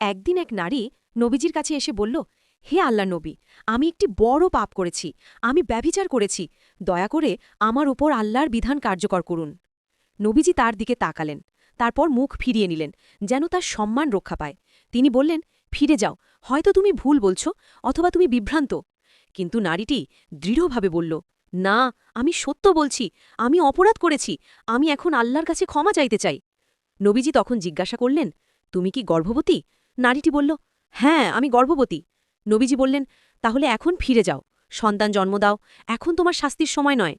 একদিন এক নারী নবীজির কাছে এসে বলল, হে আল্লাহ নবী, আমি একটি বড় পাপ করেছি, আমি ব্যভিচার করেছি, দয়া করে আমার উপর আল্লাহর বিধান কার্যকর করুন। নবীজি তার দিকে তাকালেন, তারপর মুখ ফিরিয়ে নিলেন, যেন তার সম্মান রক্ষা পায়। তিনি বললেন, ফিরে যাও, হয়তো তুমি ভুল বলছো অথবা তুমি বিভ্রান্ত। কিন্তু নারীটি দৃঢ়ভাবে বলল, না, আমি সত্য বলছি, আমি অপরাধ করেছি, আমি এখন আল্লাহর কাছে ক্ষমা চাইতে চাই। নবীজি তখন জিজ্ঞাসা করলেন, তুমি কি গর্ভবতী? নারীটি বলল হ্যাঁ আমি গর্ভবতী। নবীজি বললেন, তাহলে এখন ফিরে যাও। সন্তান জন্ম দাও। এখন তোমার শাস্তির সময় নয়।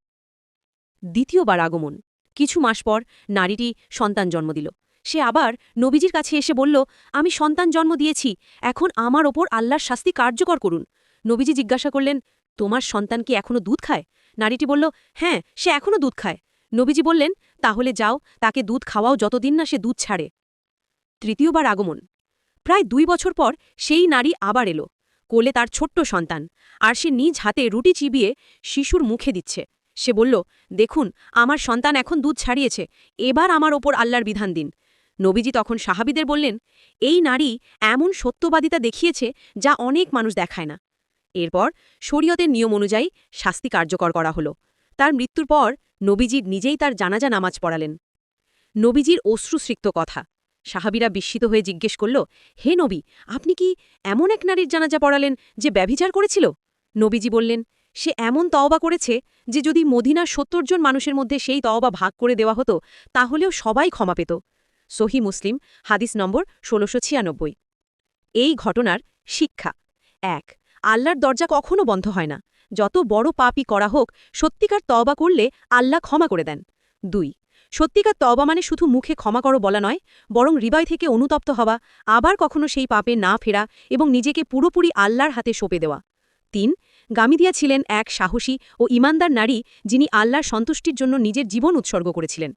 দ্বিতীয়বার আগমন। কিছু মাস পর নারীটি সন্তান জন্ম দিল। সে আবার নবীজির কাছে এসে বলল, আমি সন্তান জন্ম দিয়েছি। এখন আমার ওপর আল্লাহর শাস্তি কার্যকর করুন। নবীজি জিজ্ঞাসা করলেন, তোমার সন্তান কি এখনও দুধ খায়? নারীটি বলল হ্যাঁ সে এখনও দুধ খায়। নবীজি বললেন, তাহলে যাও, তাকে দুধ খাওয়াও যতদিন না সে দুধ ছাড়ে। তৃতীয়বার আগমন। প্রায় দুই বছর পর সেই নারী আবার এলো, কোলে তার ছোট্ট সন্তান, আর সে নিজ হাতে রুটি চিবিয়ে শিশুর মুখে দিচ্ছে। সে বলল, দেখুন, আমার সন্তান এখন দুধ ছাড়িয়েছে, এবার আমার ওপর আল্লাহর বিধান দিন। নবীজি তখন সাহাবিদের বললেন, এই নারী এমন সত্যবাদিতা দেখিয়েছে যা অনেক মানুষ দেখায় না। এরপর শরীয়তের নিয়ম অনুযায়ী শাস্তি কার্যকর করা হল। তার মৃত্যুর পর নবীজির নিজেই তার জানাজা নামাজ পড়ালেন। নবীজির অশ্রুসৃক্ত কথা। সাহাবিরা বিস্মিত হয়ে জিজ্ঞেস করল, হে নবী, আপনি কি এমন এক নারীর জানাজা পড়ালেন যে ব্যভিচার করেছিল? নবীজি বললেন, সে এমন তওবা করেছে যে যদি মদিনার সত্তর জন মানুষের মধ্যে সেই তওবা ভাগ করে দেওয়া হতো, তাহলেও সবাই ক্ষমা পেত। সহি মুসলিম, হাদিস নম্বর ষোলোশো ছিয়ানব্বই। এই ঘটনার শিক্ষা। এক, আল্লাহর দরজা কখনো বন্ধ হয় না। যত বড় পাপই করা হোক, সত্যিকার তওবা করলে আল্লাহ ক্ষমা করে দেন। দুই, সত্যিকার তবা মানে শুধু মুখে ক্ষমা করো বলা নয়, বরং হৃদয় থেকে অনুতপ্ত হওয়া, আবার কখনো সেই পাপে না ফেরা এবং নিজেকে পুরোপুরি আল্লাহর হাতে সঁপে দেওয়া। তিন, গামিদিয়া ছিলেন এক সাহসী ও ইমানদার নারী যিনি আল্লাহর সন্তুষ্টির জন্য নিজের জীবন উৎসর্গ করেছিলেন।